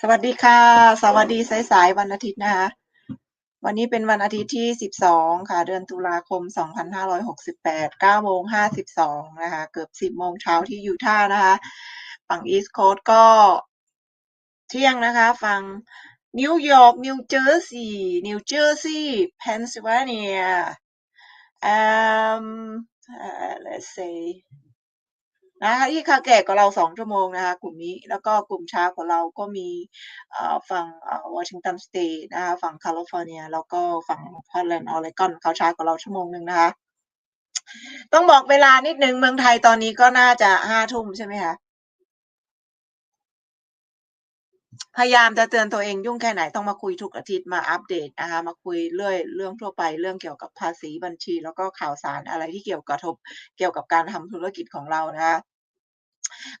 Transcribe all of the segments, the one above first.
สวัสดีค่ะ สวัสดีสายๆวันอาทิตย์นะคะ วันนี้เป็นวันอาทิตย์ที่ 12 ค่ะ เดือนตุลาคม 2568 9โมง52 นะคะ เกือบ 10 โมงเช้าที่ยูท่านะคะ ฝั่งอีสต์โคสต์ก็เที่ยงนะคะ ฝั่งนิวยอร์ก นิวเจอร์ซีย์ นิวเจอร์ซีย์ เพนซิลเวเนีย um uh, let's say นะคะที่คาแก่กว่าเราสองชั่วโมงนะคะกลุ่มนี้แล้วก็กลุ่มเช้าของเราก็มีฝั่งวอชิงตันสเตทนะคะฝั่งแคลิฟอร์เนียแล้วก็ฝั่งพอร์ตแลนด์ออเรกอนเขาช้ากว่าเราชั่วโมงหนึ่งนะคะ ต้องบอกเวลานิดนึงเมืองไทยตอนนี้ก็น่าจะห้าทุ่มใช่ไหมคะ พยายามจะเตือนตัวเองยุ่งแค่ไหนต้องมาคุยทุกอาทิตย์มาอัปเดตนะคะมาคุยเรื่อยเรื่องทั่วไปเรื่องเกี่ยวกับภาษีบัญชี แล้วก็ข่าวสารอะไรที่เกี่ยวกับทบเกี่ยวกับการทำธุรกิจของเรานะคะ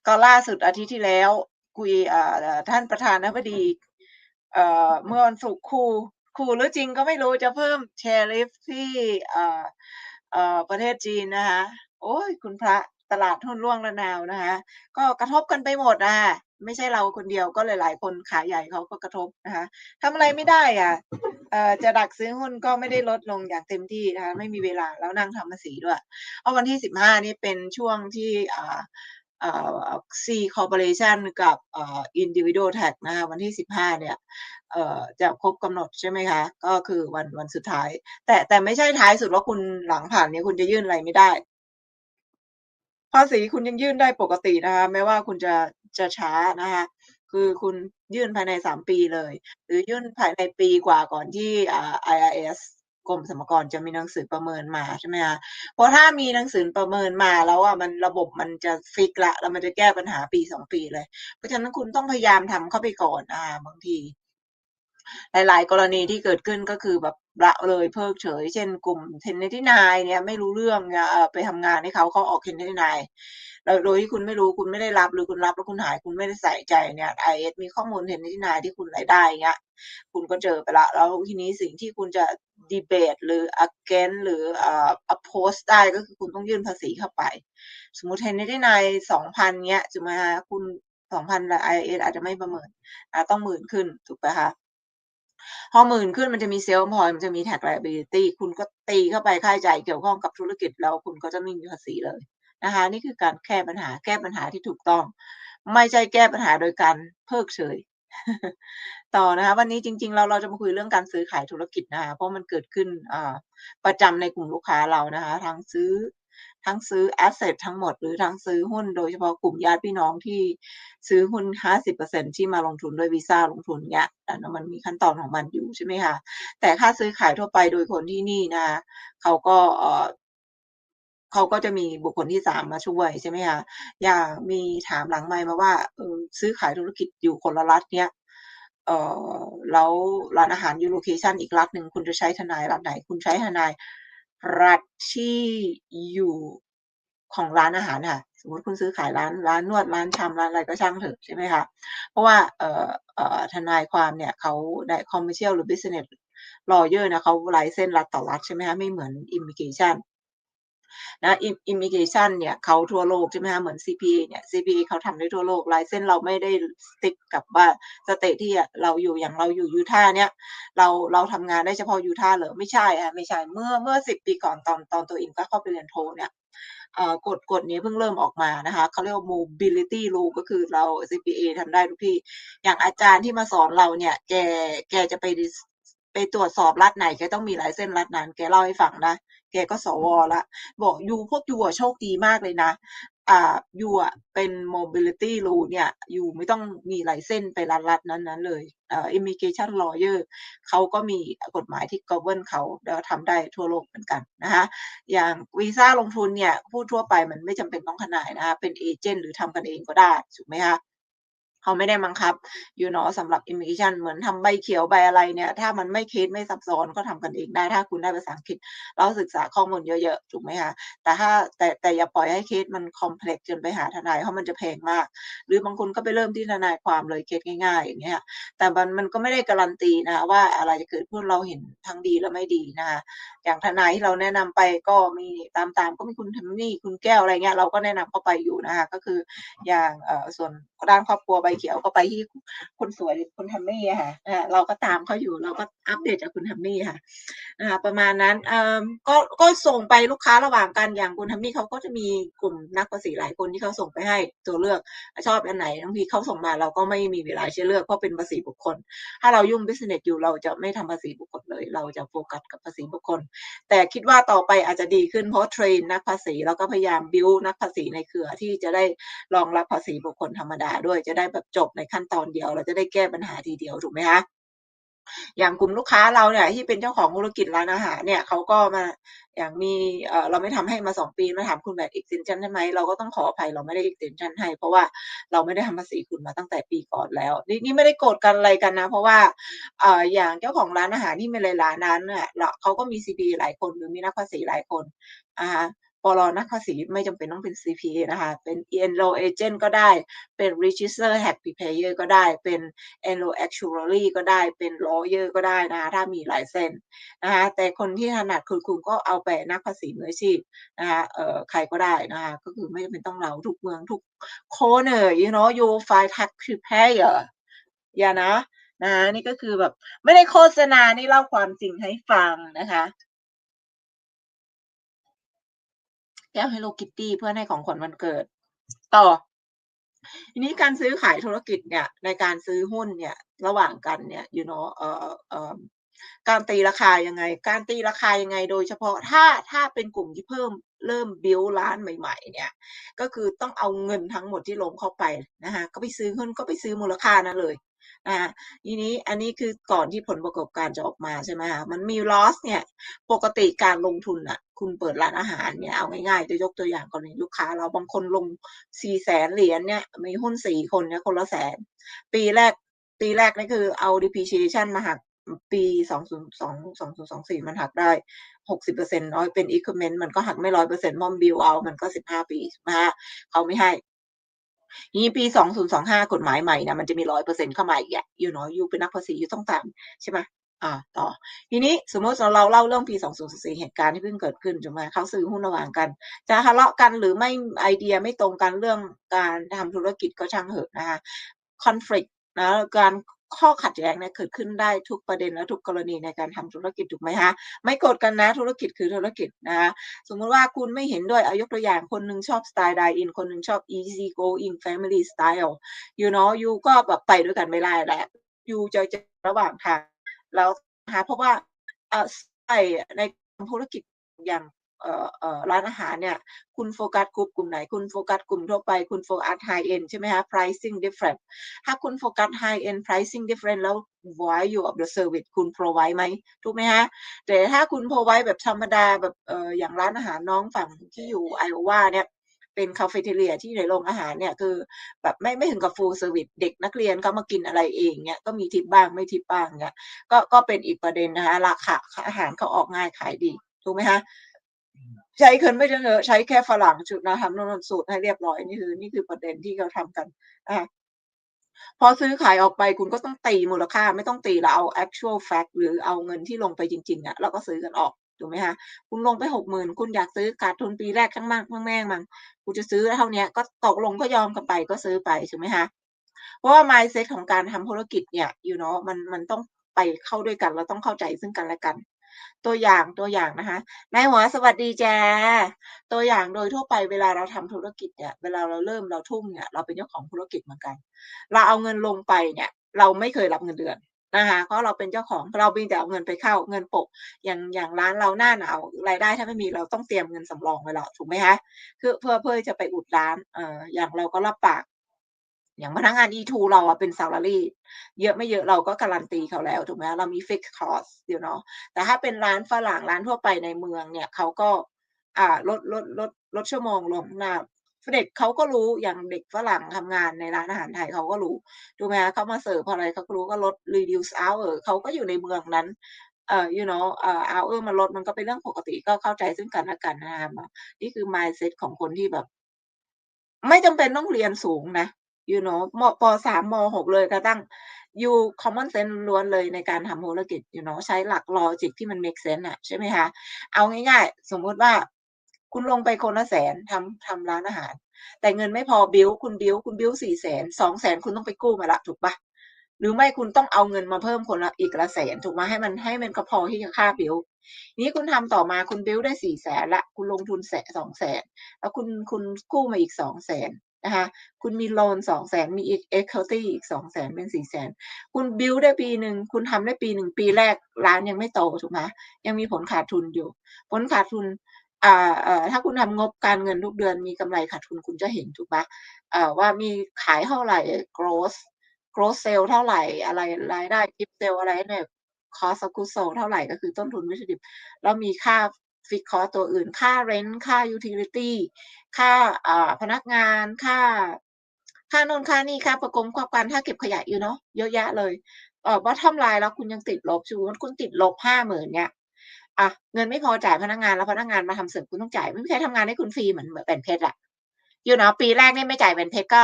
ก็ล่าสุดอาทิตย์ที่แล้วคุยอ่าท่านประธานาธิบดีเอ่อเมื่อวันศุกร์คู่คู่หรือจริงก็ไม่รู้จะเพิ่มเชริฟที่เอ่อเอ่อประเทศจีนนะคะโอ้ยคุณพระตลาดหุ้นร่วงระนาวนะคะก็กระทบกันไปหมดอะ ไม่ใช่เราคนเดียวก็หลายๆคนขาใหญ่เขาก็กระทบนะคะทำอะไรไม่ได้อะเอ่อจะดักซื้อหุ้นก็ไม่ได้ลดลงอย่างเต็มที่นะคะไม่มีเวลาแล้วนั่งทำภาษีด้วยเพราวันที่สิบห้านี่เป็นช่วงที่อ่าเอ่อ C Corporation กับเอ่อ Individual Tax นะคะวันที่ 15 เนี่ยเอ่อจะครบกำหนดใช่ไหมคะ ก็คือวันวันสุดท้าย แต่แต่ไม่ใช่ท้ายสุดว่าคุณหลังผ่านเนี่ยคุณจะยื่นอะไรไม่ได้ ภาษีคุณยังยื่นได้ปกตินะคะแม้ว่าคุณจะจะช้านะคะคือคุณยื่นภายใน 3 ปีเลย หรือยื่นภายในปีกว่าก่อนที่ IRS กรมสรรพากรจะมีหนังสือประเมินมาใช่ไหมคะเพราะถ้ามีหนังสือประเมินมาแล้วอะมันระบบมันจะฟิกละแล้วมันจะแก้ปัญหาปีสองปีเลย เพราะฉะนั้นคุณต้องพยายามทำเข้าไปก่อนอ่าบางที หลาย ๆ กรณีที่เกิดขึ้นก็คือแบบละเลยเพิกเฉย เช่นกลุ่มเทนเนที่นายเนี่ยไม่รู้เรื่องเนี่ยไปทำงานให้เขาเขาออกเทนเนที่นายโดยที่คุณไม่รู้คุณไม่ได้รับหรือคุณรับแล้วคุณหายคุณไม่ได้ใส่ใจเนี่ยไอเอสมีข้อมูลเทนเนที่นายที่คุณรายได้เงี้ยคุณก็เจอไปละแล้วทีนี้สิ่งที่คุณจะดีเบตหรือ against หรืออ่อ oppose ได้ก็คือคุณต้องยื่นภาษีเข้าไป สมมติเทนเนที่นายสองพันเนี้ยจะมาคุณสองพันและ IRS อาจจะไม่ประเมินอะต้องหมื่นขึ้นถูกไหมคะ พอหมื่นขึ้นมันจะมีเซลล์พอยมันจะมี tax liability คุณก็ตีเข้าไปค่าใช้จ่ายเกี่ยวข้องกับธุรกิจแล้วคุณก็จะไม่มีภาษีเลยนะคะ นี่คือการแก้ปัญหาแก้ปัญหาที่ถูกต้อง ไม่ใช่แก้ปัญหาโดยการเพิกเฉย ต่อนะคะ วันนี้จริง ๆ เราเราจะมาคุยเรื่องการซื้อขายธุรกิจนะคะเพราะมันเกิดขึ้นประจำในกลุ่มลูกค้าเรานะคะทั้งซื้อ ทั้งซื้อแอสเซททั้งหมดหรือทั้งซื้อหุ้นโดยเฉพาะกลุ่มญาติพี่น้องที่ซื้อหุ้น 50%ที่มาลงทุนด้วยวีซ่าลงทุนเนี้ยอันนั้นมันมีขั้นตอนของมันอยู่ใช่ไหมคะแต่ค่าซื้อขายทั่วไปโดยคนที่นี่นะคะเขาก็เออเขาก็จะมีบุคคลที่สามมาช่วยใช่ไหมคะอย่างมีถามหลังไมมาว่าเออซื้อขายธุรกิจอยู่คนละรัฐเนี้ยเออแล้วร้านอาหารอยู่โลเคชันอีกรัฐหนึ่งคุณจะใช้ทนายรัฐไหน คุณใช้ทนาย รัฐที่อยู่ของร้านอาหารค่ะ สมมติคุณซื้อขายร้านร้านนวดร้านชำร้านอะไรก็ช่างเถอะใช่ไหมคะเพราะว่าเอ่อเอ่อทนายความเนี่ยเขาได้คอมเมอร์เชียลหรือบิสเนสลอเยอร์นะเขาไลเส้นรัฐต่อรัฐใช่ไหมคะไม่เหมือนอิมิเกชันะ immigration เนี่ยเขาทั่วโลกใช่ไหมคะเหมือน CPA เนี่ย CPA เขาทำได้ทั่วโลกลายเส้นเราไม่ได้ติ๊กกับว่าสเตทที่เราอยู่อย่างเราอยู่ยูทาห์เนี่ยเราเราทำงานได้เฉพาะยูทาห์เหรอไม่ใช่อะไม่ใช่เมื่อเมื่อสิบปีก่อนตอนตอนตัวเองก็เข้าไปเรียนโทเนี่ยกฎกฎนี้เพิ่งเริ่มออกมานะคะเขาเรียกว่า mobility rule ก็คือเรา CPA ทำได้ทุกที่ อย่างอาจารย์ที่มาสอนเราเนี่ย แกแกจะไปไปตรวจสอบรัฐไหนแกต้องมีลายเส้นรัฐนั้น แกเล่าให้ฟังนะ กก็สวละ บอกยูพวกยูอะโชคดีมากเลยนะอ่ายูอะเป็น mobility r u l เนี่ยยูไม่ต้องมีลายเส้นไปรัฐรัฐนั้นนั้นเลยเอ่อ immigration lawyer เขาก็มีกฎหมายที่ govern เขาแล้วทำได้ทั่วโลกเหมือนกันนะคะอย่างวีซ่าลงทุนเนี่ยพูดทั่วไปมันไม่จำเป็นต้องทนายนะคะเป็นเอเจนต์หรือทำกันเองก็ได้ถูกไหมคะ เขาไม่ได้บังคับอยู่เนาะสำหรับ immigration เหมือนทำใบเขียวใบอะไรเนี่ย ถ้ามันไม่เคสไม่ซับซ้อนก็ทำกันเองได้ ถ้าคุณได้ภาษาอังกฤษแล้วศึกษาข้อมูลเยอะๆถูกไหมคะแต่ถ้าแต่แต่อย่าปล่อยให้เคสมันคอมเพล็กซ์จนไปหาทนายเพราะมันจะแพงมาก หรือบางคนก็ไปเริ่มที่ทนายความเลยเคสง่ายๆอย่างเงี้ยแต่มันมันก็ไม่ได้การันตีนะว่าอะไรจะเกิดขึ้นเราเห็นทั้งดีและไม่ดีนะคะอย่างทนายที่เราแนะนำไปก็มีตามตามๆก็มีคุณเทมนี่คุณแก้วอะไรเงี้ยเราก็แนะนำเข้าไปอยู่นะคะก็คืออย่างเอ่อส่วนด้านครอบครัวใบเขียวก็ไปที่คนสวยคุณทัมมี่ค่ะเราก็ตามเขาอยู่เราก็อัปเดตจากคุณทัมมี่ค่ะประมาณนั้นก็ก็ส่งไปลูกค้าระหว่างกันอย่างคุณทัมมี่เขาก็จะมีกลุ่มนักภาษีหลายคนที่เขาส่งไปให้ตัวเลือกชอบอันไหนบางทีเขาส่งมาเราก็ไม่มีเวลาจะเลือกเพราะเป็นภาษีบุคคล ถ้าเรายุ่ง business อยู่เราจะไม่ทำภาษีบุคคลเลย เราจะโฟกัสกับภาษีบุคคล แต่คิดว่าต่อไปอาจจะดีขึ้นเพราะเทรนนักภาษีแล้วก็พยายามบิวนักภาษีในเครือที่จะได้รองรับภาษีบุคคลธรรมดาด้วยจะได้แบบจบในขั้นตอนเดียว เราจะได้แก้ปัญหาทีเดียวถูกไหมคะอย่างกลุ่มลูกค้าเราเนี่ยที่เป็นเจ้าของธุรกิจร้านอาหารเนี่ยเขาก็มาอย่างมีเออเราไม่ทำให้มาสองปีมาถามคุณแบบ extension ได้ไหมเราก็ต้องขออภัยเราไม่ได้ extension ให้ เพราะว่าเราไม่ได้ทำภาษีคุณมาตั้งแต่ปีก่อนแล้ว นี่นี่ไม่ได้โกรธกันอะไรกันนะ เพราะว่าเอออย่างเจ้าของร้านอาหารที่มีหลยร้านนั้นี่ยเราเขาก็มี CP หลายคนหรือมีนักภาษีหลายคนอ่า ปลนักภาษีไม่จำเป็นต้องเป็น CPA นะคะเป็น Enrol Agent ก็ได้ เป็น Register Happy Payer ก็ได้ เป็น Enrol Actuary ก็ได้ เป็น Lawyer ก็ได้นะคะถ้ามีหลายเส้นนะคะแต่คนที่ถนัดคือคุณก็เอาไปนักภาษีมืออาชีพนะคะเอ่อใครก็ได้นะคะก็คือไม่จำเป็นต้องเราทุกเมืองทุก corner you know you find tax preparer อย่านะนะนี่ก็คือแบบไม่ได้โฆษณานี่เล่าความจริงให้ฟังนะคะ ก้ว Hello Kitty เพื่อให้ของขวัญวันเกิด ต่อทีนี้การซื้อขายธุรกิจเนี่ยในการซื้อหุ้นเนี่ยระหว่างกันเนี่ย you know เอ่อเอ่อการตีราคายังไง การตีราคายังไง โดยเฉพาะถ้าถ้าเป็นกลุ่มที่เพิ่มเริ่มบิวร้านใหม่ๆ เนี่ย ก็คือต้องเอาเงินทั้งหมดที่ลงเข้าไปนะคะก็ไปซื้อหุ้นก็ไปซื้อมูลค่านั้นเลย นะคะทีนี้อันนี้คือก่อนที่ผลประกอบการจะออกมาใช่ไหมคะมันมี loss เนี่ย ปกติการลงทุนอะคุณเปิดร้านอาหารเนี่ยเอาง่ายๆจะยกตัวอย่างกรณีลูกค้า เราบางคนลงสี่แสนเหรียญเนี่ยมีหุ้นสี่คนเนี่ยคนละแสน ปีแรกปีแรกนี่คือเอา depreciation มาหักปีสองศูนย์สองสองศูนย์สองสี่มันหักได้หกสิบเปอร์เซ็นต์น้อยเป็น equipment มันก็หักไม่ร้อยเปอร์เซ็นต์มอมบิลเอา มันก็สิบห้าปีนะเขาไม่ให้ นี่ปีสองศูนย์สองห้ากฎหมายใหม่นะมันจะมีร้อยเปอร์เซ็นต์เข้ามาอีกอะอยู่เนาะอยู่เป็นนักภาษีอยู่ต้องตามใช่ไหมอ่าต่อ ทีนี้สมมติเราเล่าเรื่องปี 2024เหตุการณ์ที่เพิ่งเกิดขึ้นถูกไหมเขาซื้อหุ้นระหว่างกัน จะทะเลาะกันหรือไม่ไอเดียไม่ตรงกันเรื่องการทำธุรกิจก็ช่างเหอะนะคะ conflict นะการ ข้อขัดแย้งเนี่ยเกิดขึ้นได้ทุกประเด็นและทุกกรณีในการทำธุรกิจถูกไหมคะไม่โกรธกันนะธุรกิจคือธุรกิจนะคะสมมติว่าคุณไม่เห็นด้วยเอายกตัวอย่างคนหนึ่งชอบสไตล์ไดอินคนหนึ่งชอบ easy going family style you know you ก็แบบไปด้วยกันไม่ได้แหละ you จะจะระหว่างทางแล้วนะคะเพราะว่าเอ่อใในธุรกิจอย่าง ร้านอาหารเนี่ย คุณโฟกัสกลุ่มกลุ่มไหน คุณโฟกัสกลุ่มทั่วไป คุณโฟกัส high end ใช่ไหมคะ pricing different ถ้าคุณโฟกัส high end pricing different แล้ว value of the service คุณ provide ไหมถูกไหมคะแต่ถ้าคุณ provide แบบธรรมดาแบบเอออย่างร้านอาหารน้องฝั่งที่อยู่ไอโอวาเนี่ยเป็นคาเฟ่เทเลียที่ในโรงอาหารเนี่ยคือแบบไม่ไม่ถึงกับ full service เด็กนักเรียนเขามากินอะไรเองเนี่ยก็มีทิปบ้างไม่ทิปบ้างเนี่ยก็ก็เป็นอีกประเด็นนะคะราคาอาหารเขาออกง่ายขายดีถูกไหมคะ ใช้คนไม่เยอะใช้แค่ฝรั่งจุดนะทำนนสูตรให้เรียบร้อยนี่คือ นี่คือประเด็นที่เขาทำกันอะพอซื้อขายออกไปคุณก็ต้องตีมูลค่า ไม่ต้องตีแล้วเอา actual fact หรือเอาเงินที่ลงไปจริงๆอะเราก็ซื้อกันออกถูกไหมคะคุณลงไปหกหมื่นคุณอยากซื้อขาดทุนปีแรกข้างมากข้างแม่งมันกูจะซื้อเท่านี้ก็ตกลงก็ยอมกันไปก็ซื้อไปถูกไหมคะเพราะว่า mindset ของการทำธุรกิจเนี่ย you know มันมันต้องไปเข้าด้วยกันเราต้องเข้าใจซึ่งกันและกัน ตัวอย่างตัวอย่างนะคะนายหัวสวัสดีแจตัวอย่างโดยทั่วไปเวลาเราทำธุรกิจเนี่ยเวลาเราเริ่มเราทุ่มเนี่ยเราเป็นเจ้าของธุรกิจเหมือนกัน เราเอาเงินลงไปเนี่ย เราไม่เคยรับเงินเดือนนะคะเพราะเราเป็นเจ้าของเราเพียงแต่เอาเงินไปเข้าเงินปก อย่างอย่างร้านเราหน้าหนาวรายได้ถ้าไม่มีเราต้องเตรียมเงินสำรองไว้แล้วถูกไหมคะคือเพื่อเพื่อจะไปอุดร้านเอ่ออย่างเราก็รับปาก อย่างพนักงาน E2 เราอะเป็น salary เยอะไม่เยอะเราก็การันตีเขาแล้วถูกไหมเรามี fixed cost เดี๋ยวเนาะแต่ถ้าเป็นร้านฝรั่งร้านทั่วไปในเมืองเนี่ยเขาก็อ่าลดลดลดลดชั่วโมงลงนะเด็กเขาก็รู้อย่างเด็กฝรั่งทำงานในร้านอาหารไทยเขาก็รู้ถูกไหมเขามาเสิร์ฟอะไรเขาก็รู้ก็ลด reduce hour เขาก็อยู่ในเมืองนั้นเอ่อ you know เอ่อ hour มันลดมันก็เป็นเรื่องปกติก็เข้าใจซึ่งกันและกันนะคะนี่คือ mindset ของคนที่แบบ ไม่จำเป็นต้องเรียนสูงนะ you know มปสามมหกเลยกระทั่ง you common sense ล้วนเลยในการทำธุรกิจ you know ใช้หลัก logic ที่มัน make sense อะใช่ไหมคะ เอาง่ายๆ สมมุติว่าคุณลงไปคนละแสนทำทำร้านอาหาร แต่เงินไม่พอบิลคุณบิลคุณบิลสี่แสนสองแสนคุณต้องไปกู้มาละถูกปะหรือไม่คุณต้องเอาเงินมาเพิ่มคนละอีกละแสนถูกไหมให้มันให้มันก็พอที่จะค่าบิลนี้คุณทำต่อมาคุณบิลได้สี่แสนละ คุณลงทุนแสนสองแสนแล้วคุณคุณกู้มาอีกสองแสน นะคะคุณมีโลนสองแสนมีอีก equity อีกสองแสนเป็นสี่แสนคุณบิลได้ปีหนึ่งคุณทำได้ปีหนึ่งปีแรกร้านยังไม่โตถูกไหมยังมีผลขาดทุนอยู่ ผลขาดทุนอ่าเอ่อถ้าคุณทำงบการเงินทุกเดือนมีกำไรขาดทุนคุณจะเห็นถูกปะอ่าว่ามีขายเท่าไหร่ gross gross sale เท่าไหร่อะไรรายได้ gift sale อะไรเนี่ย cost of goods sold เท่าไหร่ก็คือต้นทุนวัตถุดิบแล้วมีค่า fixed cost ตัวอื่น ค่า rent ค่า utility ค่า อ่าพนักงานค่า ค่านนค่านี่ค่าประกงความการค่าเก็บขยะอยู่เนาะเยอะแยะเลยเอ่อ bottom line แล้วคุณยังติดลบสมมุติคุณติดลบห้าหมื่นเนี่ยอะเงินไม่พอจ่ายพนักงานแล้วพนักงานมาทำเสริมคุณต้องจ่ายไม่มีใครทำงานให้คุณฟรีเหมือนแบนเพชรอะอยู่เนาะปีแรกเนี่ยไม่จ่ายแบนเพชรก็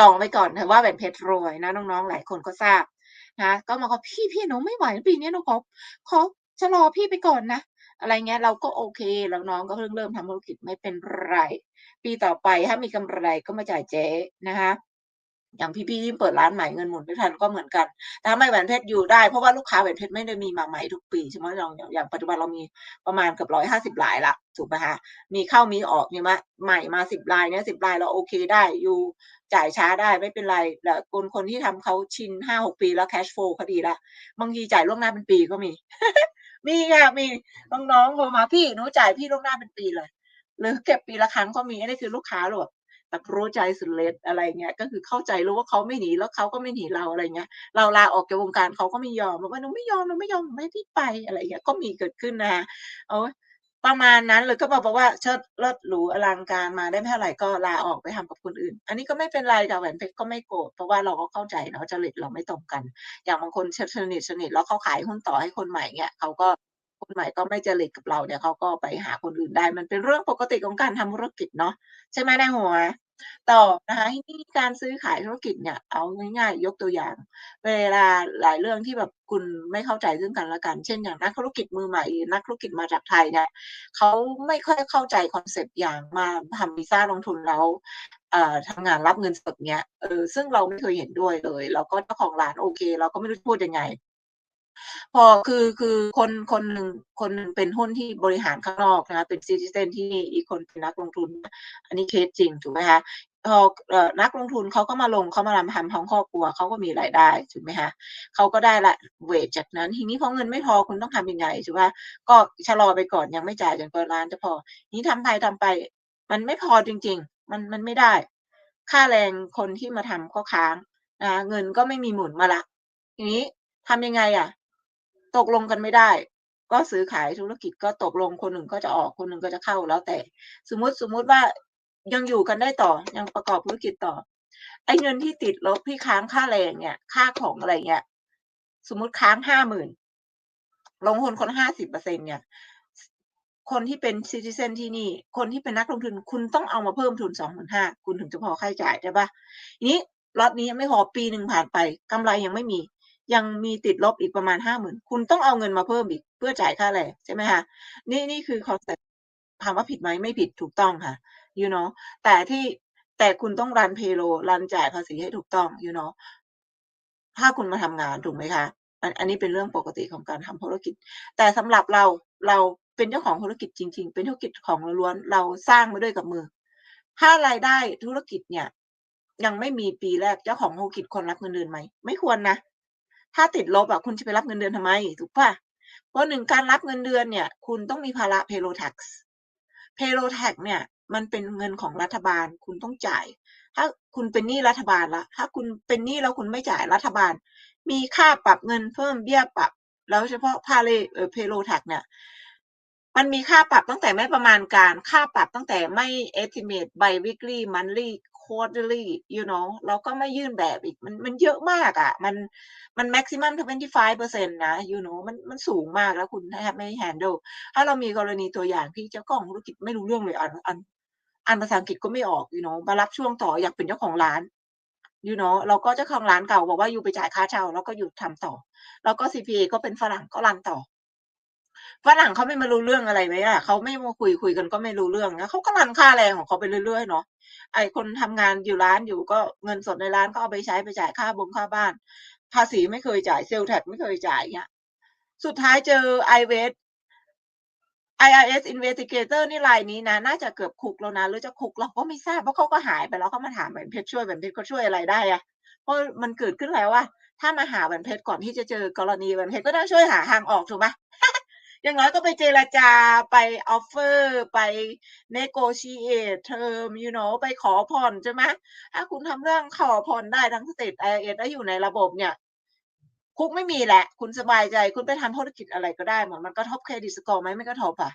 ดองไปก่อนเถอะว่าแบนเพชรรวยนะน้องๆหลายคนก็ทราบนะก็มาขอพี่พี่หนูไม่ไหวปีนี้หนูขอขอชะลอพี่ไปก่อนนะ อะไรเงี้ยเราก็โอเค แล้วน้องก็เพิ่งเริ่มทำธุรกิจไม่เป็นไร ปีต่อไปถ้ามีกำไรก็มาจ่ายเจ๊นะคะอย่างพี่ๆที่เปิดร้านใหม่เงินหมุนไม่ทันก็เหมือนกันแต่ไม่แหวนเพชรอยู่ได้เพราะว่าลูกค้าแหวนเพชรไม่ได้มีมาใหม่ทุกปีใช่ไหมเราอย่างอย่างปัจจุบันเรามีประมาณเกือบร้อยห้าสิบรายละถูกไหมคะมีเข้ามีออกเนี่ยมาใหม่มาสิบรายเนี่ยสิบรายเราโอเคได้อยู่จ่ายช้าได้ไม่เป็นไรแต่คนคนที่ทำเขาชินห้าหกปีแล้วแคชโฟลเขาดีละบางทีจ่ายล่วงหน้าเป็นปีก็มี มีค่ะมีน้องๆโทรมาพี่หนูจ่ายพี่ล่วงหน้าเป็นปีเลย หรือเก็บปีละครั้งก็มีอันนี้คือลูกค้าหรอกแบบรู้ใจสุดเลสอะไรเงี้ยก็คือเข้าใจรู้ว่าเขาไม่หนีแล้วเขาก็ไม่หนีเราอะไรเงี้ย เราลาออกจากวงการเขาก็ไม่ยอมบอกว่าหนูไม่ยอมหนูไม่ยอมไม่พี่ไปอะไรเงี้ยก็มีเกิดขึ้นนะคะโอ้ ประมาณนั้นเลยก็บอกว่าเชิดเลิศหรูอลังการมาได้ไม่เท่าไหร่ก็ลาออกไปทำกับคนอื่น อันนี้ก็ไม่เป็นไรค่ะแหวนเพชรก็ไม่โกรธเพราะว่าเราก็เข้าใจเนาะจริตเราไม่ตรงกัน อย่างบางคนสนิทสนิทแล้วเขาขายหุ้นต่อให้คนใหม่เงี้ยเขาก็คนใหม่ก็ไม่จริตกับเราเนี่ยเขาก็ไปหาคนอื่นได้ มันเป็นเรื่องปกติของการทำธุรกิจเนาะใช่ไหมในหัว ต่อนะคะที่นี่การซื้อขายธุรกิจเนี่ยเอาง่ายๆ ยกตัวอย่าง เวลาหลายเรื่องที่แบบคุณไม่เข้าใจซึ่งกันและกัน เช่นอย่างนักธุรกิจมือใหม่นักธุรกิจมาจากไทยเนี่ยเขาไม่ค่อยเข้าใจคอนเซปต์อย่างมาทำวีซ่าลงทุนแล้วเอ่อทำงานรับเงินสดเนี่ยเออซึ่งเราไม่เคยเห็นด้วยเลย แล้วก็เจ้าของร้านโอเค เราก็ไม่รู้พูดยังไง พอคือคือคนคนหนึ่งคนหนึ่งเป็นหุ้นที่บริหารข้างนอกนะคะเป็นซิติเซนที่นี่อีกคนเป็นนักลงทุน อันนี้เคสจริงถูกไหมคะพอเอ่อนักลงทุนเขาก็มาลงเขามาทำทำท้องครอบครัวเขาก็มีรายได้ถูกไหมคะเขาก็ได้ละเวทจากนั้น ทีนี้พอเงินไม่พอคุณต้องทำยังไงถูกไหมก็ชะลอไปก่อนยังไม่จ่ายจนเปิดร้านจะพอ นี้ทำไปทำไป มันไม่พอจริง ๆ มันมันไม่ได้ ค่าแรงคนที่มาทำก็ค้างนะเงินก็ไม่มีหมุนมาละทีนี้ทำยังไงอะ ตกลงกันไม่ได้ ก็ซื้อขายธุรกิจก็ตกลงคนหนึ่งก็จะออกคนหนึ่งก็จะเข้าแล้วแต่ สมมติสมมุติว่ายังอยู่กันได้ต่อยังประกอบธุรกิจต่อ ไอ้เงินที่ติดลบที่ค้างค่าแรงเนี่ย ค่าของอะไรเงี้ยสมมุติค้างห้าหมื่นลงทุนคนห้าสิบเปอร์เซ็นเนี่ย คนที่เป็นซิติเซนที่นี่ คนที่เป็นนักลงทุนคุณต้องเอามาเพิ่มทุนสองหมื่นห้าคุณถึงจะพอค่าใช้จ่ายได้ปะทีนี้ล็อตนี้ยังไม่พอปีหนึ่งผ่านไปกำไรยังไม่มี ยังมีติดลบอีกประมาณห้าหมื่นคุณต้องเอาเงินมาเพิ่มอีกเพื่อจ่ายค่าแรงใช่ไหมคะนี่นี่คือคอนเซ็ปต์ถามว่าผิดไหมไม่ผิดถูกต้องค่ะ you know แต่ที่แต่คุณต้องรันเพโลรันจ่ายภาษีให้ถูกต้อง you know ถ้าคุณมาทำงานถูกไหมคะอันอันนี้เป็นเรื่องปกติของการทำธุรกิจ แต่สำหรับเราเราเป็นเจ้าของธุรกิจจริง ๆ เป็นธุรกิจของล้วนเราสร้างมาด้วยกับมือ ถ้ารายได้ธุรกิจเนี่ยยังไม่มีปีแรกเจ้าของธุรกิจควรรับเงินเดือนไหม ไม่ควรนะ ถ้าติดลบอะคุณจะไปรับเงินเดือนทำไม ถูกปะเพราะหนึ่งการรับเงินเดือนเนี่ย คุณต้องมีภาระ payroll tax payroll tax เนี่ย มันเป็นเงินของรัฐบาลคุณต้องจ่าย ถ้าคุณเป็นหนี้รัฐบาลละถ้าคุณเป็นหนี้แล้วคุณไม่จ่ายรัฐบาล มีค่าปรับเงินเพิ่มเบี้ยปรับ แล้วเฉพาะพาเลเอ่อ payroll tax เนี่ยมันมีค่าปรับตั้งแต่ไม่ประมาณการ ค่าปรับตั้งแต่ไม่ estimate by weekly monthly quarterly you know แล้วก็ไม่ยื่นแบบอีก มันมันเยอะมากอะ่ะ มันมัน maximum 25%นะ you know มันมันสูงมากแล้วคุณแทบไม่ handle ถ้าเรามีกรณีตัวอย่างที่เจ้าของธุรกิจไม่รู้เรื่องเลยอ่านอ่านอ่านภาษาอังกฤษก็ไม่ออก you know มารับช่วงต่ออยากเป็นเจ้าของร้าน you know เราก็เจ้าของร้านเก่าบอกว่าอยู่ไปจ่ายค่าเช่าแล้วก็อยู่ทำต่อ แล้วก็ CPA ก็เป็นฝรั่งก็รันต่อ ฝรั่งเขาไม่มารู้เรื่องอะไรไหมอะเขาไม่มาคุยคุยกันก็ไม่รู้เรื่องนะเขาก็รันค่าแรงของเขาไปเรื่อยๆเนาะไอคนทำงานอยู่ร้านอยู่ก็เงินสดในร้านก็เอาไปใช้ไปจ่ายค่าบงค่าบ้าน ภาษีไม่เคยจ่ายเซลล์แท็กไม่เคยจ่ายเงี้ยสุดท้ายเจอไอเวส IRS investigator นี่รายนี้นะ น่าจะเกือบคุกแล้วนะ หรือจะคุกเราก็ไม่ทราบเพราะเขาก็หายไปแล้วเขามาถามแหวนเพชรช่วยแหวนเพชรเขาช่วยอะไรได้อะเพราะมันเกิดขึ้นแล้วว่า ถ้ามาหาแหวนเพชรก่อนที่จะเจอกรณีแหวนเพชรก็ต้องช่วยหาทางออกถูกไหม อย่างน้อยก็ไปเจรจาไปออฟเฟอร์ไป negotiate term you know ไปขอผ่อนใช่ไหมถ้าคุณทำเรื่องขอผ่อนได้ทั้งสเตท IRS และอยู่ในระบบเนี่ย คุกไม่มีแหละ คุณสบายใจ คุณไปทำธุรกิจอะไรก็ได้หมดมันกระทบเครดิตสกอร์ไหมไม่กระทบอะ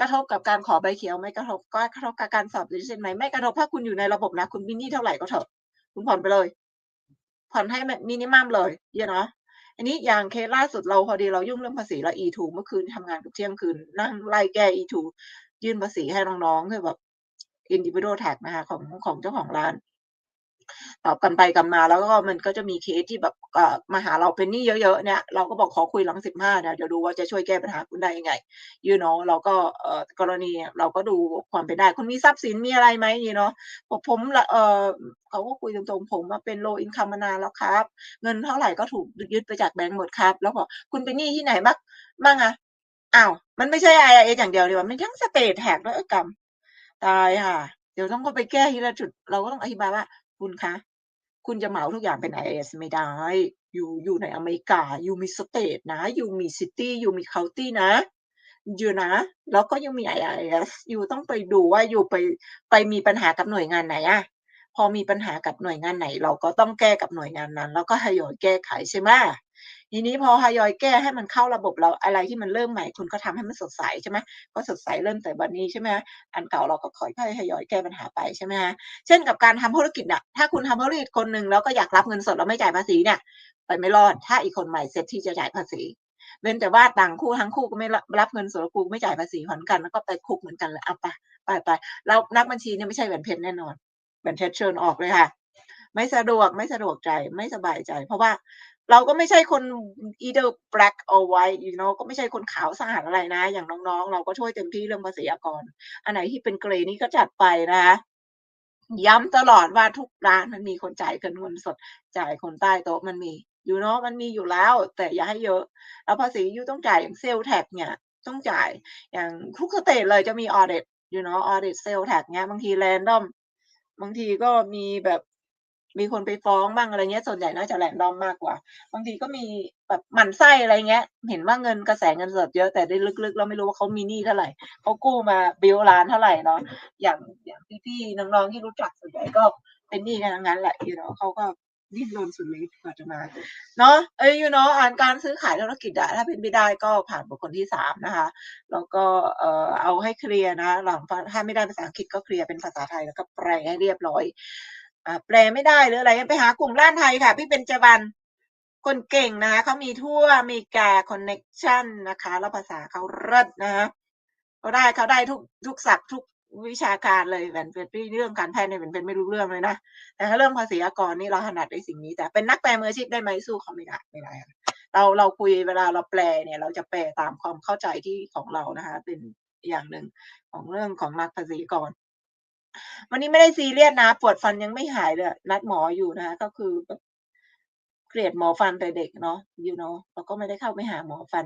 กระทบกับการขอใบเขียวไหม่กระทบก็กระทบกับการสอบลิเซนไหมไม่กระทบถ้าคุณอยู่ในระบบนะ คุณมีหนี้เท่าไหร่ก็เถอะ คุณผ่อนไปเลย ผ่อนให้มินิมัมเลยเยอะเนาะ อันนี้อย่างเคสล่าสุดเราพอดีเรายุ่งเรื่องภาษีแล้ว E2 เมื่อคืนทำงานกับเที่ยงคืน นั่งไล่แก้ E2 ยื่นภาษีให้น้องๆคือแบบ individual tax นะคะของของเจ้าของร้าน ตอบกันไปกันมา แล้วก็มันก็จะมีเคสที่แบบเอ่อมาหาเราเป็นหนี้เยอะๆเนี่ยเราก็บอกขอคุยหลังสิบห้านะเดี๋ยวดูว่าจะช่วยแก้ปัญหาคุณได้ยังไงยูโนเราก็เอ่อกรณีเราก็ดูความเป็นได้คุณมีทรัพย์สินมีอะไรไหมนี่เนาะบอกผมเอ่อเขาก็คุยตรงๆผมมาเป็น low income มานานแล้วครับ เงินเท่าไหร่ก็ถูกยึดไปจากแบงก์หมดครับ แล้วบอกคุณเป็นหนี้ที่ไหนบ้างบ้างอะอ้าวมันไม่ใช่ IRS ออย่างเดียวดีว่ามันทั้งสเตทแท็กด้วยกรรมตายค่ะเดี๋ยวต้องก็ไปแก้ทีละจุด เราก็ต้องอธิบายว่า คุณคะ คุณจะเหมาทุกอย่างเป็น IAS ไม่ได้ อยู่อยู่ในอเมริกา อยู่มีสเตทนะ อยู่มีซิตี้ อยู่มีเคาน์ตี้นะ อยู่นะ แล้วก็ยังมี IRS อยู่ต้องไปดูว่าอยู่ไปไปมีปัญหากับหน่วยงานไหนอะพอมีปัญหากับหน่วยงานไหน เราก็ต้องแก้กับหน่วยงานนั้น แล้วก็ทยอยแก้ไขใช่ไหม ทีนี้พอทยอยแก้ให้มันเข้าระบบเราอะไรที่มันเริ่มใหม่คุณก็ทำให้มันสดใสใช่ไหมก็สดใสเริ่มแต่บัดนี้ใช่ไหมอันเก่าเราก็ค่อยๆทยอยแก้ปัญหาไปใช่ไหมฮะเช่นกับการทำธุรกิจอะถ้าคุณทำธุรกิจคนหนึ่งแล้วก็อยากรับเงินสดแล้วไม่จ่ายภาษีเนี่ยไปไม่รอด ถ้าอีกคนใหม่เซ็ตที่จะจ่ายภาษีเว้นแต่ว่าต่างคู่ทั้งคู่ก็ไม่รับเงินสดกูไม่จ่ายภาษีเหมือนกันแล้วก็ไปคุกเหมือนกันเลยเอาไปไปไปแล้วนักบัญชีเนี่ยไม่ใช่แหวนเพชรแน่นอนแหวนเพชรเชิญออกเลยค่ะ ไม่สะดวกไม่สะดวกใจไม่สบายใจ เพราะว่า เราก็ไม่ใช่คน either black or white you know ก็ไม่ใช่คนขาวสะอาดอะไรนะ อย่างน้องๆ เราก็ช่วยเต็มที่เรื่องภาษีอากร อันไหนที่เป็นเกรนี่ก็จัดไปนะคะย้ำตลอดว่าทุกร้านมันมีคนจ่ายเงินเงินสด จ่ายคนใต้โต๊ะมันมีอยู่เนาะมันมีอยู่แล้ว แต่อย่าให้เยอะ แล้วภาษียูต้องจ่ายอย่างเซลแท็กเนี่ย ต้องจ่ายอย่างทุกสเตทเลยจะมีออเดตอยู่เนาะออเดตเซลแท็กเนี่ยบางทีแรนดอมบางทีก็มีแบบ มีคนไปฟ้องบ้างอะไรเงี้ยส่วนใหญ่น่าจะแรนดอมมากกว่า บางทีก็มีแบบหมั่นไส้อะไรเงี้ย เห็นว่าเงินกระแสเงินสดเยอะแต่ได้ลึกๆ เราไม่รู้ว่าเขามีหนี้เท่าไหร่เขากู้มาบิลร้านเท่าไหร่เนาะอย่างอย่างพี่ๆน้องๆที่รู้จักส่วนใหญ่ก็เป็นหนี้กันทั้งนั้นแหละอยู่เนาะเขาก็ดิ้นรนสุดฤทธิ์กว่าจะมาเนาะเอ้ยอยู่เนาะอ่านการซื้อขายธุรกิจอะถ้าเป็นไปได้ก็ผ่านบุคคลที่สามนะคะแล้วก็เอ่อเอาให้เคลียร์นะหลังถ้าไม่ได้ภาษาอังกฤษก็เคลียร์เป็นภาษาไทยแล้วก็แปลให้เรียบร้อย แปลไม่ได้หรืออะไรไปหากลุ่มร้านไทยค่ะ พี่เป็นจวันคนเก่งนะคะเขามีทั่วอเมริกาคอนเน็กชันนะคะ แล้วภาษาเขาเลิศนะคะเขาได้เขาได้ทุกทุกศัพท์ทุกวิชาการเลยแหวนเป็นเรื่องการแพทย์เนี่ยเป็นไม่รู้เรื่องเลยนะแต่ถ้าเรื่องภาษีอากรนี่เราถนัดในสิ่งนี้ แต่เป็นนักแปลมืออาชีพได้ไหมสู้เขาไม่ได้ไม่ได้เราเราคุยเวลาเราแปลเนี่ย เราจะแปลตามความเข้าใจที่ของเรานะคะ เป็นอย่างหนึ่งของเรื่องของนักภาษีกร วันนี้ไม่ได้ซีเรียสนะ ปวดฟันยังไม่หายเลย นัดหมออยู่นะ ก็คือเกลียดหมอฟันแต่เด็กเนาะอยู่เนาะเราก็ไม่ได้เข้าไปหาหมอฟัน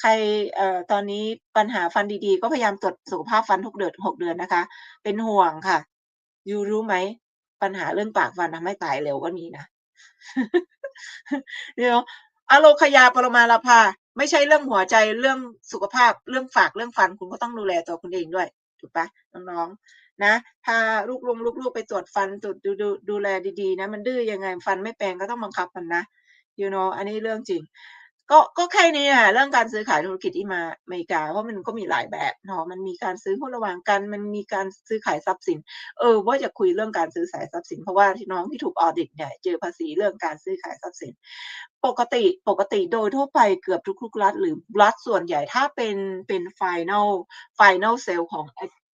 ใครเอ่อตอนนี้ปัญหาฟันดีๆ ก็พยายามตรวจสุขภาพฟันทุกเดือนหกเดือนนะคะ เป็นห่วงค่ะยูรู้ไหม ปัญหาเรื่องปากฟันทำให้ตายเร็วก็มีนะเดี๋ยวอโลคยาปรมาลาภาไม่ใช่เรื่องหัวใจเรื่องสุขภาพเรื่องฝากเรื่องฟันคุณก็ต้องดูแลตัวคุณเองด้วย ถูกปะน้องๆ นะพาลูกลงลูกๆไปตรวจฟันตรวจดูดูดูแลดีๆนะมันดื้อยังไงฟันไม่แปลงก็ต้องบังคับมันนะ you know อันนี้เรื่องจริง ก็ก็แค่นี้ค่ะเรื่องการซื้อขายธุรกิจที่มาอเมริกาเพราะมันก็มีหลายแบบเนาะมันมีการซื้อหุ้นระหว่างกัน มันมีการซื้อขายทรัพย์สิน เออว่าจะคุยเรื่องการซื้อขายทรัพย์สินเพราะว่าที่น้องที่ถูกออดิตเนี่ยเจอภาษีเรื่องการซื้อขายทรัพย์สิน ปกติปกติโดยทั่วไปเกือบทุกๆรัฐหรือรัฐส่วนใหญ่ถ้าเป็นเป็น final final sale ของ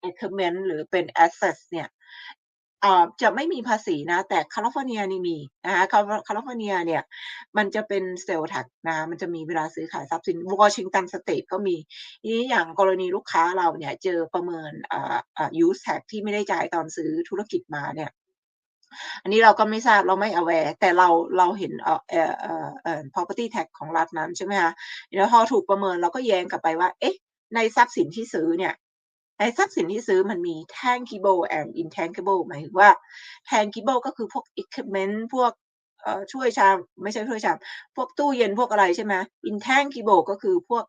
equipment หรือเป็น asset เนี่ยอ่อจะไม่มีภาษีนะ แต่แคลิฟอร์เนียนี่มีนะคะแคลิฟอร์เนียเนี่ย มันจะเป็น Sales Tax นะคะมันจะมีเวลาซื้อขายทรัพย์สินวอชิงตันสเตตก็มีนี้อย่างกรณีลูกค้าเราเนี่ย เจอประเมินอ่าอ่า Use Tax ที่ไม่ได้จ่ายตอนซื้อธุรกิจมาเนี่ย อันนี้เราก็ไม่ทราบเราไม่ aware แต่เราเราเห็นอ่อเอ่อเอ่อเอ่อ Property Tax ของรัฐนั้นใช่ไหมคะแล้วพอถูกประเมินเราก็แย้งกลับไปว่า เอ๊ะในทรัพย์สินที่ซื้อเนี่ย ในทรัพย์สินที่ซื้อมันมี tangible and intangible หมายถึงว่า tangible ก็คือพวก equipment พวกช่วยชามไม่ใช่ช่วยชามพวกตู้เย็นพวกอะไรใช่ไหม intangible ก็คือพวก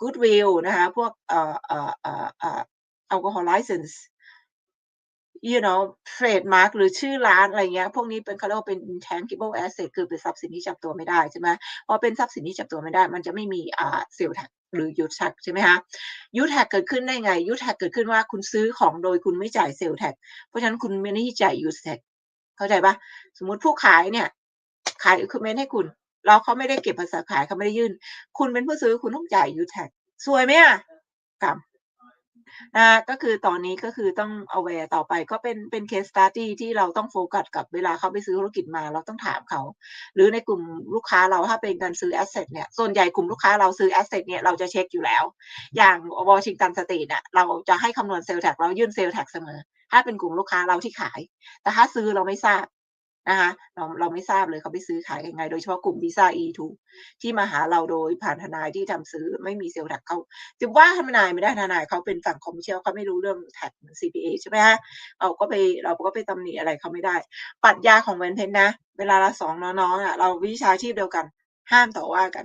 goodwill นะคะ พวกเอ่อเอ่อเอ่อ alcohol license you know trademark หรือชื่อร้านอะไรเงี้ย พวกนี้เป็นเขาเรียกว่าเป็น intangible asset คือเป็นทรัพย์สินที่จับตัวไม่ได้ใช่ไหมพอเป็นทรัพย์สินที่จับตัวไม่ได้ มันจะไม่มีอ่า Sales Tax หรือ Use Tax ใช่ไหมคะ Use Tax เกิดขึ้นได้ไง Use Tax เกิดขึ้นว่าคุณซื้อของโดยคุณไม่จ่าย Sales Tax เพราะฉะนั้นคุณไม่ได้จ่าย Use Tax เข้าใจปล่า?สมมติผู้ขายเนี่ยขาย equipment ให้คุณแล้วเขาไม่ได้เก็บภาษีขายเขาไม่ได้ยื่น คุณเป็นผู้ซื้อคุณต้องจ่าย Use Tax ซวยไหมอะ?กรรม นะก็คือตอนนี้ก็คือต้อง aware ต่อไปก็เป็นเป็น Case Study ที่เราต้องโฟกัสกับเวลาเขาไปซื้อธุรกิจมาเราต้องถามเขา หรือในกลุ่มลูกค้าเราถ้าเป็นการซื้อแอสเซตเนี่ยส่วนใหญ่กลุ่มลูกค้าเราซื้อแอสเซตเนี่ยเราจะเช็กอยู่แล้ว อย่างวอชิงตันสเตตอะเราจะให้คำนวณ Sales Tax เรายื่น Sales Tax เสมอ ถ้าเป็นกลุ่มลูกค้าเราที่ขาย แต่ถ้าซื้อเราไม่ทราบ นะคะเราเราไม่ทราบเลยเขาไปซื้อขายยังไง โดยเฉพาะกลุ่มวีซ่า E2 ที่มาหาเราโดยผ่านทนายที่ทำซื้อไม่มี Sales Tax เขาจะว่าทนายไม่ได้ทนายเขาเป็นฝั่ง Commercial เขาไม่รู้เรื่อง Tax เหมือน CPA ใช่ไหมคะเราก็ไปเราก็ไปตำหนิอะไรเขาไม่ได้ ปรัชญาของแหวนเพชรนะ เวลาเรา2น้องๆอะเราวิชาชีพเดียวกันห้ามต่อว่ากัน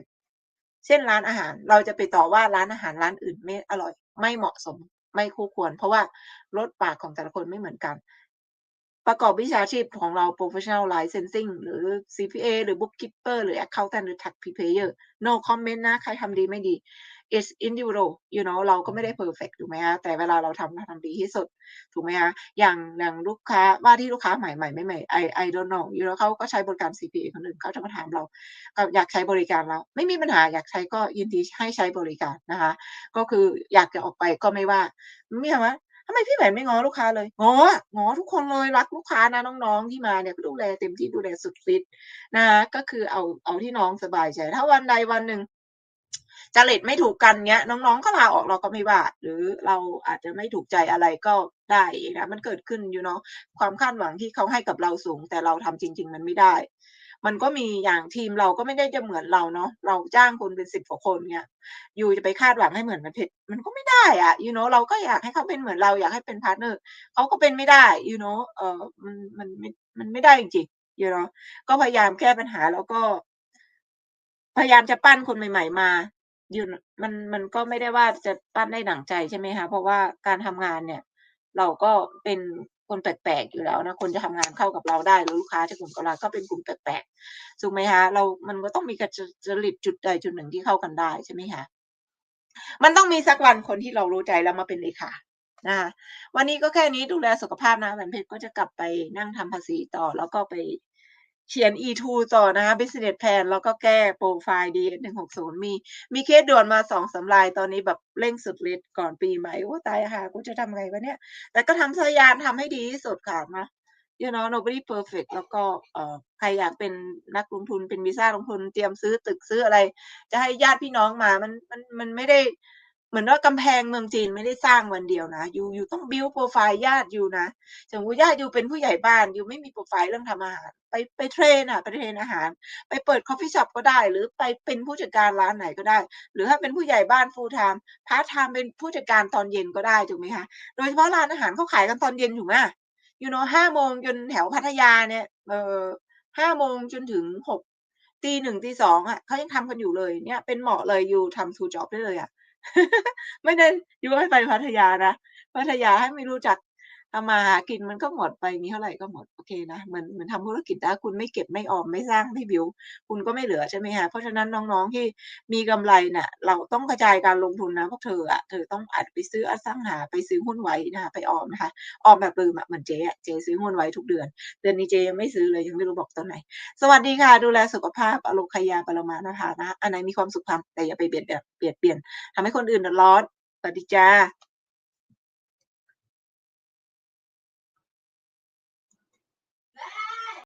เช่นร้านอาหาร เราจะไปต่อว่าร้านอาหารร้านอื่นไม่อร่อย ไม่เหมาะสมไม่คู่ควร เพราะว่ารสปากของแต่ละคนไม่เหมือนกัน ประกอบวิชาชีพของเรา Professional Licensing หรือ CPA หรือ Bookkeeper หรือ Accountant หรือ Tax Preparer no comment นะ ใครทำดีไม่ดี it's individual you know เราก็ไม่ได้เพอร์เฟกต์ถูกไหมคะแต่เวลาเราทำเราทำดีที่สุด ถูกไหมคะอย่างอย่างลูกค้าว่าที่ลูกค้าใหม่ๆไม่ใหม่ I I don't know you know เขาก็ใช้บริการ CPA คนอื่นเขาจะมาถามเราอยากใช้บริการเรา ไม่มีปัญหาอยากใช้ก็ยินดีให้ใช้บริการนะคะ ก็คืออยากจะออกไปก็ไม่ว่าไม่ถามว่า ทำไมพี่แหวนไม่ง้อลูกค้าเลยง้อง้อทุกคนเลยรักลูกค้านะน้องๆที่มาเนี่ยก็ดูแลเต็มที่ดูแลสุดฤทธิ์นะก็คือเอาเอาที่น้องสบายใจถ้าวันใดวันหนึ่งจริตไม่ถูกกันเงี้ย น้องๆก็ลาออกเราก็ไม่ว่าหรือเราอาจจะไม่ถูกใจอะไรก็ได้นะมันเกิดขึ้น you know ความคาดหวังที่เขาให้กับเราสูง แต่เราทำจริง ๆ มันไม่ได้ มันก็มีอย่างทีมเราก็ไม่ได้จะเหมือนเราเนาะเราจ้างคนเป็น10กว่าคนเงี้ยยูจะไปคาดหวังให้เหมือนแหวนเพชรมันก็ไม่ได้อะ you know เราก็อยากให้เขาเป็นเหมือนเราอยากให้เป็นพาร์ตเนอร์เขาก็เป็นไม่ได้ you know เอ่อมันมันไม่มันไม่ได้จริงๆ you know ก็พยายามแก้ปัญหาแล้วก็ พยายามจะปั้นคนใหม่ ๆ มา you kn มันมันก็ไม่ได้ว่าจะปั้นได้ดั่งใจใช่ไหมคะเพราะว่าการทำงานเนี่ย เราก็เป็น คนแปลกๆอยู่แล้วนะคนจะทำงานเข้ากับเราได้หรือลูกค้าจะกลุ่มกับเราก็เป็นกลุ่มแปลกๆถูกไหมคะเรา มันก็ต้องมีกะจจริตจุดใดจุดหนึ่งที่เข้ากันได้ใช่ไหมคะมันต้องมีสักวันคนที่เรารู้ใจแล้วมาเป็นเลขานะคะวันนี้ก็แค่นี้ดูแลสุขภาพนะแหวนเพชรก็จะกลับไปนั่งทำภาษีต่อแล้วก็ไป เขียน E2 ต่อนะคะ Business Plan แล้วก็แก้โพรไฟล์ DS160 มีมีเคสด่วนมา2-3รายตอนนี้แบบเร่งสุดฤทธิ์ก่อนปีใหม่โอ้ตายห่ากูจะทำไงวะเนี่ย แต่ก็ทำพยายามทำให้ดีที่สุดค่ะนะ you know nobody perfect แล้วก็ใครอยากเป็นนักลงทุนเป็นวีซ่าลงทุนเตรียมซื้อตึกซื้ออะไร จะให้ญาติพี่น้องมามันมันมันไม่ได้ เหมือนว่ากำแพงเมืองจีนไม่ได้สร้างวันเดียวนะอยู่อยู่ต้องบิลด์โพรไฟล์ญาติอยู่นะสมมุติญาติยูเป็นผู้ใหญ่บ้านอยู่ไม่มีโพรไฟล์เรื่องทำอาหาร ไปไปเทรนอะไปเทรนอาหาร ไปเปิดคอฟฟี่ช็อปก็ได้ หรือไปเป็นผู้จัดการร้านไหนก็ได้ หรือถ้าเป็นผู้ใหญ่บ้าน full time พาร์ตไทม์เป็นผู้จัดการตอนเย็นก็ได้ถูกไหมคะโดยเฉพาะร้านอาหารเขาขายกันตอนเย็นถูกไหม you know 5โมงจนแถวพัทยาเนี่ยเอ่อ5โมงจนถึง6ตี1ตี2อะเขายังทำกันอยู่เลยเนี่ยเป็นเหมาะเลยอยู่ทำ2จ็อบได้เลยอะ ไม่ได้ยูให้ไปพัทยานะพัทยาให้ไม่รู้จัก ทำมาหากินมันก็หมดไปมีเท่าไหร่ก็หมดโอเคนะเหมือนเหมือนทำธุรกิจนะคุณไม่เก็บไม่ออมไม่สร้างไม่บิลด์คุณก็ไม่เหลือใช่ไหมคะเพราะฉะนั้นน้องๆที่มีกำไรเน่ะ เราต้องกระจายการลงทุนนะพวกเธออะเธอต้องอาจไปซื้ออสังหาไปซื้อหุ้นไว้นะคะไปออมนะคะออมแบบลืมอะเหมือนเจ๊เจ๊ซื้อหุ้นไว้ทุกเดือน เดือนนี้เจ๊ยังไม่ซื้อเลยยังไม่รู้บอกตอนไหน สวัสดีค่ะดูแลสุขภาพอโลคยาปรมานะคะนะอันไหนมีความสุขทำแต่อย่าไปเบียดแบบเบียดเบียนทำให้คนอื่นเดือดร้อนสวัสดีจ้ะ